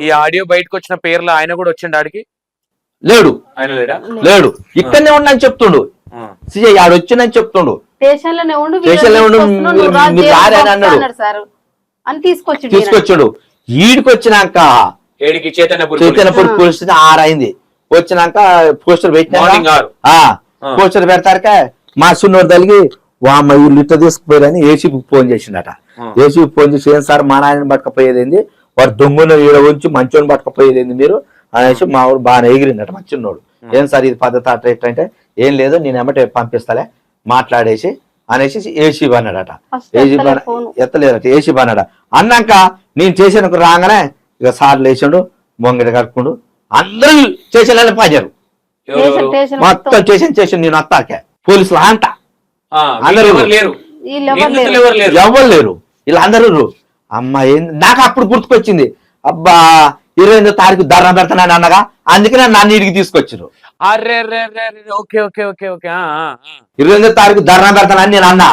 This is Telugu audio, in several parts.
ఈ ఆడియో బయటకు వచ్చిన పేర్లు ఆయన కూడా వచ్చిండు ఆడికి? లేడు. ఆయన లేడా? లేడు. ఇక్కడనే ఉండని చెప్తుండు. సిఐ ఆడు వచ్చిందని చెప్తుండు. ఉండు ఉండు, మీరు రారని అన్నాడు. అన్నాడు సార్. అని తీసుకొచ్చిండు ఈడికి వచ్చినాక ఏడికి చైతన్యపురి చైతన్యపూర్ పోలీస్ ఆరైంది. వచ్చినాక పోస్టర్ పెట్టినా. పోస్టర్ పెడతారక మా సున్నోడు తలిగి వామ్మ వీళ్ళు ఇట్లా తీసుకుపోయారని ఏసీపీ ఫోన్ చేసిండట. ఆ. ఏసీపీ ఫోన్ చేసి ఏం సార్ మా నాయన పట్టుకపోయేది ఏంది? వాడు దొంగను ఈడ ఉంచి మంచోని పట్టుకపోయేది మీరు? అనేసి మా ఊరు బాగా ఎగిరిండట మా చిన్నోడు ఏం సార్ ఇది పద్ధతి అట్లా ఇట్లా అంటే ఏం లేదు నేను ఎమ్మటే పంపిస్తాలే మాట్లాడేసి అనేసి ఏసీ అన్నాడట ఏసీ ఫోను. ఎత్తలేదట ఏసీ అన్నాడ అన్నాక నేను చేసిన రాగానే ఇక సార్ లేచాడు మొంగడ కట్టుకుండు అందరూ స్టేషన్ పాజారు మొత్తం స్టేషన్ స్టేషన్ నేను వస్తాకే పోలీసులు అంట. ఆ, అందరూ ఎవరు లేరు. వీళ్ళందరూ అమ్మ ఏం నాకు అప్పుడు గుర్తుకొచ్చింది. అబ్బా ఇరవై ఎనిమిదో తారీఖు ధర్నా పెడతానని అన్నగా అందుకే నన్ను ఇంటికి తీసుకొచ్చారు ఓకే ఓకే ఓకే ఇరవై ఎనిమిదో తారీఖు ధర్నా పెడతానని నేను అన్నా.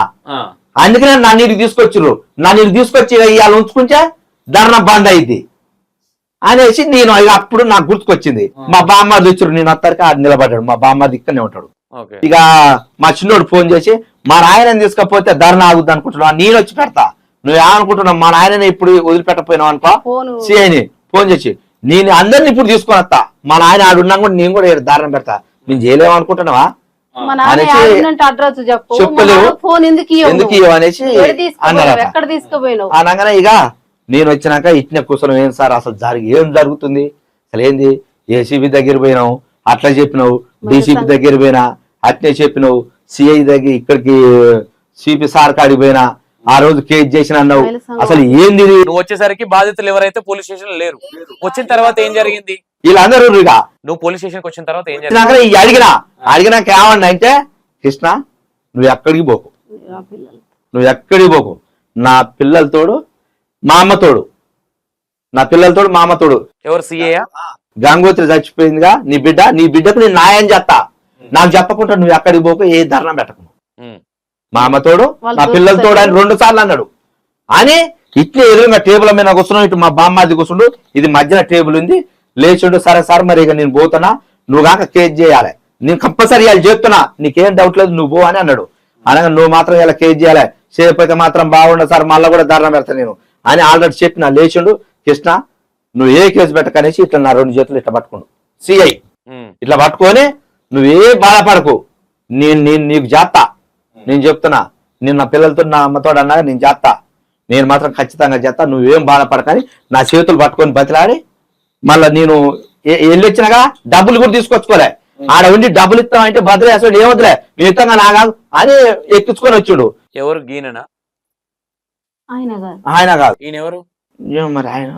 అందుకనే నన్ను ఇంటికి తీసుకొచ్చారు నన్ను ఇంటికి తీసుకొచ్చి ఇవాళ ఉంచుకుంటే ధర్నా బంద్ అయింది. అనేసి నేను అప్పుడు నాకు గుర్తుకొచ్చింది. మా బామ్మది వచ్చారు నేను వస్తారికి ఆడు నిలబడ్డాడు. మా బామ్మది ఇక్కడనే ఉంటాడు. ఇక మా చిన్నోడు ఫోన్ చేసి మా నాయనని తీసుకపోతే ధర్నా ఆగుద్ది అనుకుంటున్నావు? నేను వచ్చి పెడతా. నువ్వు ఏమనుకుంటున్నావు మా నాయనని ఇప్పుడు వదిలిపెట్టపోయినావు అనుకో? సిఐని ఫోన్ చేసి నేను అందరిని ఇప్పుడు తీసుకొని వస్తా. మా నాయన ఆడున్నా కూడా నేను కూడా దారుణం పెడతా. నేను చేయలేము అనుకుంటున్నావా అనగానే ఇక నేను వచ్చినాక ఇట్నే కూర్చొని ఏం సార్ అసలు జరిగి ఏం జరుగుతుంది? అసలు ఏంది? ఏసీబీ దగ్గర పోయినావు అట్లా చెప్పినావు డీసీపీ దగ్గర పోయినా అట్నే చెప్పినావు సిఐ దగ్గర ఇక్కడికి సిపి సార్ కాడికి పోయినా ఆ రోజు కేసు చేసిన అన్నావు? అసలు ఏంది? నువ్వు వచ్చేసరికి బాధితులు ఎవరైతే పోలీస్ స్టేషన్ లేరు వచ్చిన తర్వాత ఏం జరిగింది? వీళ్ళందరూ ఇక. నువ్వు పోలీస్ స్టేషన్కి వచ్చిన తర్వాత ఏం జరిగింది? అడిగినా అడిగినాక ఏమన్నా అంటే కృష్ణ నువ్వు ఎక్కడికి పోకు. నువ్వు ఎక్కడికి పోకు. నా పిల్లలతోడు మా అమ్మతోడు. నా పిల్లలతోడు మా అమ్మతోడు. ఎవరు సిఏయా గంగోత్రి చచ్చిపోయిందిగా. నీ బిడ్డ నీ బిడ్డకు నేను న్యాయం చేస్తా. నాకు చెప్పకుండా నువ్వు ఎక్కడికి పోకు ఏ ధర్నా పెట్టకు. మా అమ్మతోడు నా పిల్లలతోడు అని. రెండు సార్లు అన్నాడు. అని ఇట్లే ఎదురుగా టేబుల్ మీద కూర్చున్నావు ఇటు మా బామ్మాది కూర్చుండు ఇది మధ్యన టేబుల్ ఉంది. లేచుండు సరే సార్ మరి ఇక నేను పోతున్నా నువ్వు కాక కేజ్ చేయాలి. నేను కంపల్సరీ ఇవాళ చేస్తున్నా నీకేం డౌట్ లేదు నువ్వు పో అని అన్నాడు. అనగా నువ్వు మాత్రం ఇలా కేజ్ చేయాలి. చేయకపోతే మాత్రం బాగుండదు సార్ మళ్ళీ కూడా ధర్నా పెడతా నేను. అని ఆల్రెడీ చెప్పిన లేచుండు కృష్ణ నువ్వు ఏ కేసు పెట్టకనేసి ఇట్లా నా రెండు చేతులు ఇట్లా పట్టుకోండు. సిఐ ఇట్లా పట్టుకొని నువ్వే బాధపడకు. నేను నేను నీకు చేస్తా నేను చెప్తున్నా నేను నా పిల్లలతో నా అమ్మతో అన్నా నేను చేస్తా నేను మాత్రం ఖచ్చితంగా చేస్తా నువ్వేం బాధపడకని నా చేతులు పట్టుకొని బతిలాడి మళ్ళా నేను వెళ్ళొచ్చినాగా డబ్బులు కూడా తీసుకొచ్చుకోలే. ఆడ ఉండి డబ్బులు ఇస్తామంటే భద్ర అసలు ఏమొద్దులే నేను ఇస్తాగా నాగా అని ఎక్కించుకొని వచ్చాడు. ఎవరు? గీననా? ఆయన కాదు. ఆయన కాదు. ఈయన ఎవరు మరి ఆయన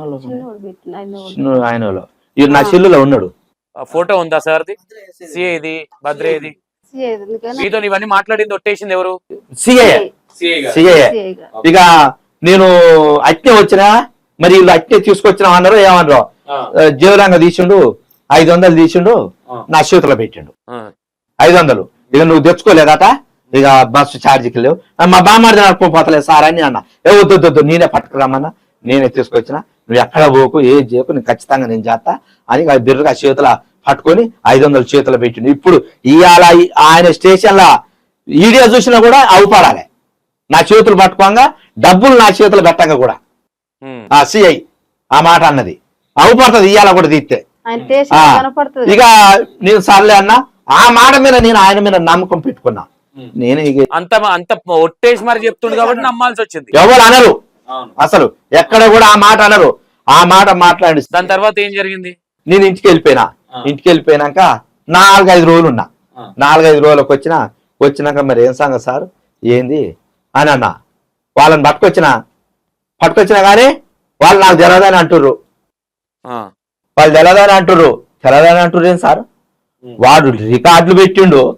ఆయన నా చెల్లులో ఉన్నాడు. ఆ ఫోటో ఉందా సార్ది? సిఏ ఇది సిఐ? మీతో ఇవన్నీ మాట్లాడింది ఒట్టేసింది ఎవరు? సిఏ సిఏ సిఏ సిఐ కాదు. ఇక నేను అట్టే వచ్చినా మరి వీళ్ళు అట్టే తీసుకొచ్చినా అన్నారు ఏమన్నారు? జీవరంగా తీసిండు ఐదు వందలు తీసిండు నా చేతిలో పెట్టిండు. ఐదు వందలు. ఇక నువ్వు తెచ్చుకోలేదట? ఇక బస్సు ఛార్జీకి లేవు. ఆ, మా బామ్మారి నడుపుకోపోతలేదు సార్ అని అన్న. ఏ వద్దు వద్దు, వద్దు నేనే పట్టుకురామన్నా. నేనే తీసుకొచ్చిన. నువ్వు ఎక్కడ పోకు ఏ చేయకు నేను ఖచ్చితంగా నేను చేస్తా అని బిర్రగా చేతుల పట్టుకొని ఐదు వందలు చేతిలో పెట్టిండు ఇప్పుడు ఇవాళ ఆయన స్టేషన్ లా వీడియో చూసినా కూడా అవుపడాలి. నా చేతులు పట్టుకోగా డబ్బులు నా చేతులు పెట్టంగా కూడా. ఆ సిఐ ఆ మాట అన్నది. అవుపడుతుంది ఇవాళ కూడా తీస్తే. ఇక నేను సర్లే అన్న ఆ మాట మీద నేను ఆయన మీద నమ్మకం పెట్టుకున్నా. నేను అంత అంత ఒట్టేసి మరి చెప్తుండు కాబట్టి నమ్మాల్సి వచ్చింది. ఎవరు అనరు. అసలు ఎక్కడ కూడా ఆ మాట అనరు. ఆ మాట మాట్లాడి దాని తర్వాత ఏం జరిగింది? నేను ఇంటికి వెళ్ళిపోయినా. ఇంటికి వెళ్ళిపోయినాక నాలుగైదు రోజులు ఉన్నా. నాలుగైదు రోజులకు వచ్చిన వచ్చినాక మరి ఏం సంగతి సార్? ఏంది? అని అన్నా. వాళ్ళని పట్టుకొచ్చిన. పట్టుకొచ్చినా కానీ వాళ్ళు నాకు తెలదని అంటుర్రు. ఆ, వాళ్ళు తెలదని అంటుర్రు. తెలదని అంటుర్రు ఏం సార్? వాడు రికార్డులు పెట్టిండు.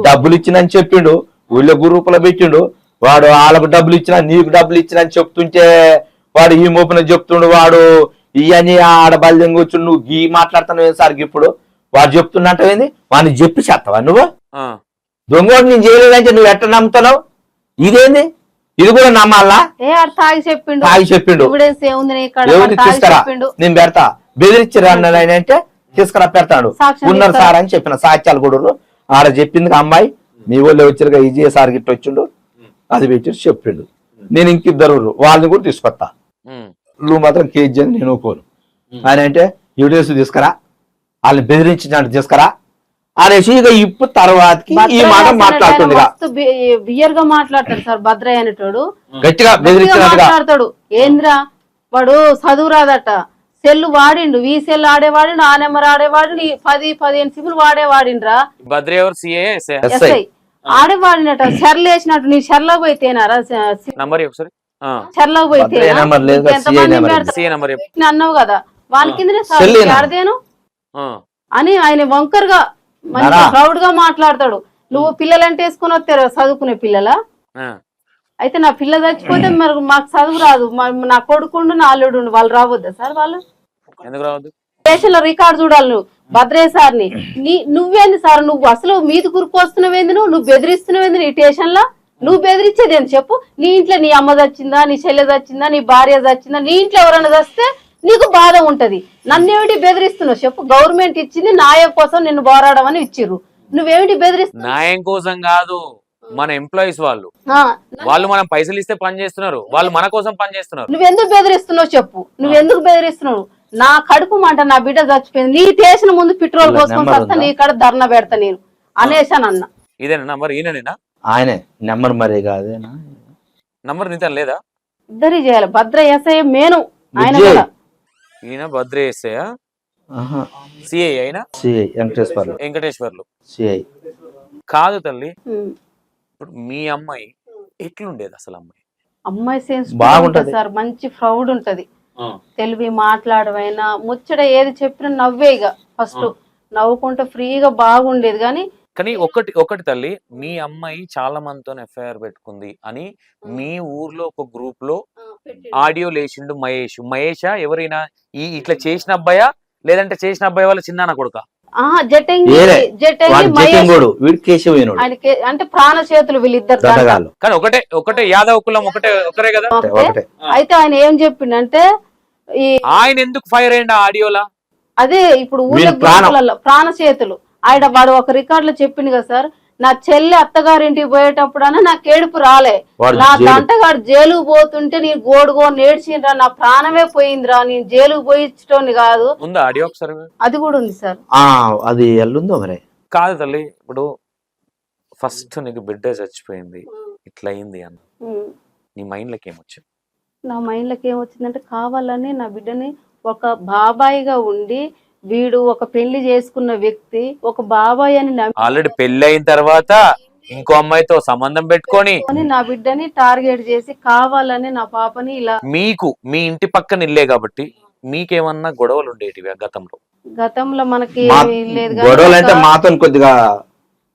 డబ్బులు ఇచ్చినని చెప్పిండు. ఊళ్ళో గ్రూపులో పెట్టిండు. వాడు వాళ్ళకు డబ్బులు ఇచ్చిన నీకు డబ్బులు ఇచ్చినని చెప్తుంటే వాడు ఈ మోపున చెప్తుండు వాడు. ఇవన్నీ ఆడ బల్యం కూర్చుని నువ్వు గీ మాట్లాడుతున్నావు ఏం సార్ ఇప్పుడు? వాడు చెప్తున్నట్టేంది వాడిని చెప్పి చేస్తావా నువ్వు? ఆ, దొంగోడు నేను చేయలేదంటే నువ్వు ఎట్ట నమ్ముతున్నావు? ఇదేంది? ఇది కూడా నమ్మాలా? తాగి చెప్పిండు. తాగి చెప్పిండు. ఎవరిని తీసుకురా? చెప్పిండు. నేను పెడతా. బెదిరించారు అన్నది ఆయన అంటే తీసుకురా పెడతాడు. ఉన్నారు. సార్ అని చెప్పిన సాక్ష్యాలు కూడా ఆడ చెప్పింది ఆ అమ్మాయి. మీ వాళ్ళు వచ్చారుగా ఈజీ సార్ గిట్ట వచ్చిండు. అది పెట్టి చెప్పిండు. నేను ఇంకిద్దరు వాళ్ళని కూడా తీసుకొస్తా. నువ్వు మాత్రం కేజీ అని నేను ఒప్పుకోను. ఆయన అంటే ఎవిడెన్స్ తీసుకురా వాళ్ళని బెదిరించినట్టు తీసుకురా అనేసి ఇక ఇప్పుడు తర్వాతకి ఈ మాట బియర్గా మాట్లాడతాడు సార్ భద్రయ్య అనేటోడు. గట్టిగా మాట్లాడతాడు. ఏంద్రా వాడు చదువు రాదట. సెల్లు వాడిండు. ఈ సెల్ ఆడేవాడిండు ఆ నెంబర్ ఆడేవాడు ఈ పది పదిహేను సిమ్లు వాడేవాడిండ్రా భద్ర ఎవరు? CA SI? ఎస్ఐ. ఆడేవాడినట. షర్లు వేసినట్టు. నీ షర్లో పోయితేనారా నంబర్ ఒకసారి. సిఏ నంబర్ అన్నావు కదా వాళ్ళ కిందనే సార్ అని ఆయన వంకరగా. ప్రౌడ్గా మాట్లాడతాడు. నువ్వు పిల్లలంటే వేసుకుని వస్తారు చదువుకునే పిల్లలా? అయితే నా పిల్ల చచ్చిపోతే మరి మాకు చదువు రాదు. నా కొడుకుండు నా అల్లుడు. వాళ్ళు రావద్దా సార్ వాళ్ళు? స్టేషన్లో రికార్డు చూడాలి నువ్వు భద్రయ్య సార్ని. నీ నువ్వేంది సార్? నువ్వు అసలు మీది కురుకొస్తున్నావేంది నువ్వు? నువ్వు బెదిరిస్తున్నావేంది నీ స్టేషన్లో నువ్వు బెదిరించేది ఏంది చెప్పు? నీ ఇంట్లో నీ అమ్మ చచ్చిందా నీ చెల్లె చచ్చిందా నీ భార్య చచ్చిందా నీ ఇంట్లో ఎవరైనా చస్తే నీకు బాధ ఉంటది. నన్నేమిటి బెదిరిస్తున్నావు చెప్పు? గవర్నమెంట్ ఇచ్చింది న్యాయం కోసం నిన్ను పోరాడమని ఇచ్చిర్రు. నువ్వేమిటి బెదిరిస్తున్నావు? న్యాయం కోసం కాదు మన ఎంప్లాయీస్ వాళ్ళు. ఆ, వాళ్ళు మనం పైసలు ఇస్తే పని చేస్తున్నారు. వాళ్ళు మన కోసం పని చేస్తున్నారు. నువ్వెందుకు బెదిరిస్తున్నావు చెప్పు? నువ్వెందుకు బెదిరిస్తున్నావు? నా కడుపు మంట నా బిడ్డ చచ్చిపోయింది. నీ స్టేషన్ ముందు పెట్రోల్ పోసుకొని వస్తా ఉందా? నీ కాడ ధర్నా పెడతా నేను. అనేసాను అన్న ఇదేనా నంబర్? ఈయననేనా? ఆయనే. నెంబర్ మరీ కాదేనా? నంబర్ నీతో లేదా? ఇద్దరి చేయాలి. భద్ర ఎస్ఐ మేను. ఆయన విజయ్. కూడా ఈయన భద్రే ఎస్ఐయా సిఐ అయినా? సిఐ వెంకటేశ్వర్లు. వెంకటేశ్వర్లు. సిఐ. కాదు తల్లి. ఉమ్. ఇప్పుడు మీ అమ్మాయి ఎట్లుండేది అసలు అమ్మాయి? అమ్మాయి సెన్స్ బాగుంటది. సార్. మంచి ప్రౌడ్ ఉంటది. తెలివి మాట్లాడమైనా ముచ్చట ఏది చెప్పినా నవ్వే ఇక. ఫస్ట్ నవ్వుకుంటే ఫ్రీగా బాగుండేది. కానీ కానీ ఒకటి ఒకటి తల్లి మీ అమ్మాయి చాలా మందితో ఎఫ్ఐఆర్ పెట్టుకుంది అని మీ ఊర్లో ఒక గ్రూప్లో ఆడియో లేచిండు మహేష్. మహేషా ఎవరైనా ఈ ఇట్లా చేసిన అబ్బాయా? లేదంటే చేసిన అబ్బాయి వాళ్ళ చిన్నాన్న కొడుక? అంటే ప్రాణ చేతులు వీళ్ళిద్దరు కానీ ఒకటే ఒకటే యాదవ్ కులం ఒకటే ఒకరే కదా? అయితే ఆయన ఏం చెప్పిండంటే ఈ ఆయన ఎందుకు ఫైర్ అయ్యండి ఆడియోలా? అదే ఇప్పుడు ఊళ్ళో ప్రాణ. చేతులు ఆయన వాడు ఒక రికార్డ్లో చెప్పింది కదా సార్ నా చెల్లి అత్తగారింటికి పోయేటప్పుడు అన్న నాకు ఏడుపు రాలే. నా జైలు- తంటగాడు జైలుకు పోతుంటే నేను గోడుగో నేడ్చిండ్రా నా ప్రాణమే పోయిందిరా నేను జైలుకు పోయించటోని కాదు. ఉందా ఆడియో ఒకసారి? అది కూడా ఉంది సార్. ఆ అది ఎల్లుందో మరి? కాదు తల్లి ఇప్పుడు ఫస్ట్ నీకు బిడ్డ చచ్చిపోయింది ఇట్లా అయింది అన్న. నీ మైండ్లోకి ఏమొచ్చింది నా మైండ్లోకి ఏమొచ్చిందంటే కావాలని నా బిడ్డని ఒక బాబాయిగా ఉండి వీడు ఒక పెళ్ళి చేసుకున్న వ్యక్తి ఒక బాబాయ్ అని ఆల్రెడీ పెళ్ళి అయిన తర్వాత ఇంకో అమ్మాయితో సంబంధం పెట్టుకొని నా బిడ్డని టార్గెట్ చేసి కావాలని నా పాపని ఇలా మీకు మీ ఇంటి పక్కన ఇల్లే కాబట్టి మీకేమన్నా గొడవలు ఉండేటివి ఆ గతంలో? గతంలో మనకి మా ఏమీ లేదు కానీ గొడవలు అంటే మాతో కొద్దిగా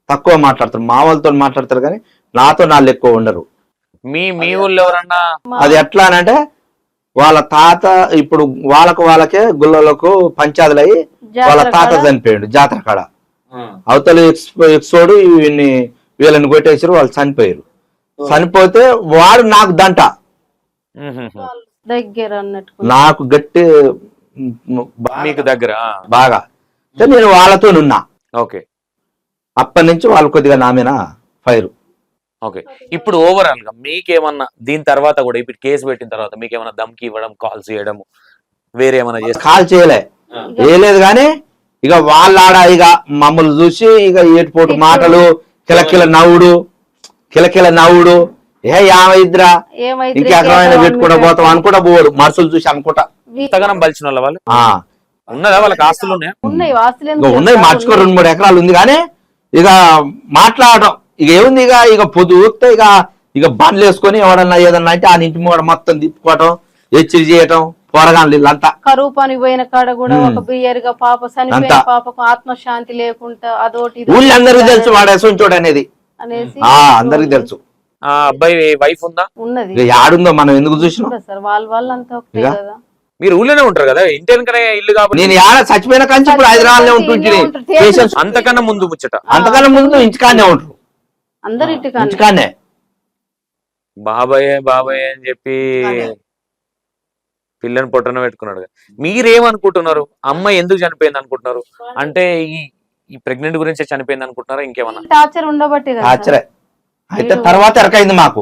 తక్కువ మాట్లాడతారు. మా వాళ్ళతో మాట్లాడతారు కానీ నాతో నాళ్ళు ఎక్కువ ఉండరు. మీ మీ ఊళ్ళో ఎవరన్నా అది ఎట్లా అని అంటే వాళ్ళ తాత ఇప్పుడు వాళ్ళకు వాళ్ళకే గుళ్ళలకు పంచాదులు అయ్యి వాళ్ళ తాత చనిపోయాడు జాతర కాడ? అవతల ఎక్స్- ఎక్సోడు వీళ్ళని వీళ్ళని కొట్టేసారు వాళ్ళు చనిపోయారు. చనిపోతే వాడు నాకు దంట. దగ్గర నాకు గట్టి మీకు దగ్గర బాగా. నేను వాళ్ళతో ఉన్నా ఓకే. అప్పటి నుంచి వాళ్ళు కొద్దిగా నా మీద ఫైర్. ఓకే. ఇప్పుడు ఓవరాల్గా మీకేమన్నా దీని తర్వాత కూడా ఇప్పుడు కేసు పెట్టిన తర్వాత మీకేమన్నా దమ్కి ఇవ్వడం కాల్స్ చేయడం వేరే ఏమన్నా చేస్తే? కాల్ చేయలే. చేయలేదు కానీ ఇక వాళ్ళ ఆడ ఇక మమ్మల్ని చూసి ఇక ఏటిపోటు మాటలు కిలకిల నవ్వుడు కిలకిల నవ్వుడు. ఏ యామైద్రా ఏమైతే ఇంకెక్కడైనా పెట్టుకుంటా పోతాం అనుకుంటా పోడు. మనుషులు చూసి అనుకుంటా. ఎంతగానం బలిచిన వాళ్ళ ఉన్నదా వాళ్ళకి ఆస్తులు ఉన్నాయా? ఉన్నాయి ఇక? మార్చుకో రెండు మూడు ఎకరాలు ఉంది కానీ ఇక మాట్లాడటం. ఇక ఏముంది ఇక? ఇక పొద్దు ఊరితే ఇక ఇక బండ్లు వేసుకొని ఎవడన్నా ఏదన్నా అంటే ఆ ఇంటి మూడ మొత్తం తిప్పుకోవటం హెచ్చరి చేయటం పోరగాన్లు వీళ్ళంతా. కరువు పని పోయిన కాడ కూడా. ఒక బియ్యర్గా పాప చనిపోయిన. పాపకు ఆత్మశాంతి లేకుండా అదోటి ఊళ్ళందరికీ తెలుసు వాడు ఎసంచోడు అనేది. అనేసి ఆ అందరికి తెలుసు. ఆ అబ్బాయి వైఫ్ ఉందా? ఉన్నది. ఇక యాడుందో మనం ఎందుకు చూసినాం? ఉందా సార్ వాళ్ళ వాళ్ళంతా ఒకటే ఇక? కదా. మీరు ఊళ్ళోనే ఉంటారు కదా? ఇంటి వెనకనే ఇల్లు కాబట్టి. నేను యాడ చచ్చిపోయిన కంచి ఇప్పుడు హైదరాబాద్లో ఉంటుంటే పేషెంట్స్ అంతకన్నా ముందు ముచ్చట. అంతకన్నా ముందు ఇంటికాడనే ఉంటారు. ఇంటికాడనే బాబాయ్ బాబాయ్ అని చెప్పి. పిల్లని పొట్టన పెట్టుకున్నాడు. మీరేమనుకుంటున్నారు? అమ్మాయి ఎందుకు చనిపోయింది అనుకుంటున్నారు? అంటే ఈ ఈ ప్రెగ్నెంట్ గురించి చనిపోయింది అనుకుంటున్నారా ఇంకేమన్నా? టార్చర్ ఉండబట్టి అయితే తర్వాత ఎరకైంది మాకు.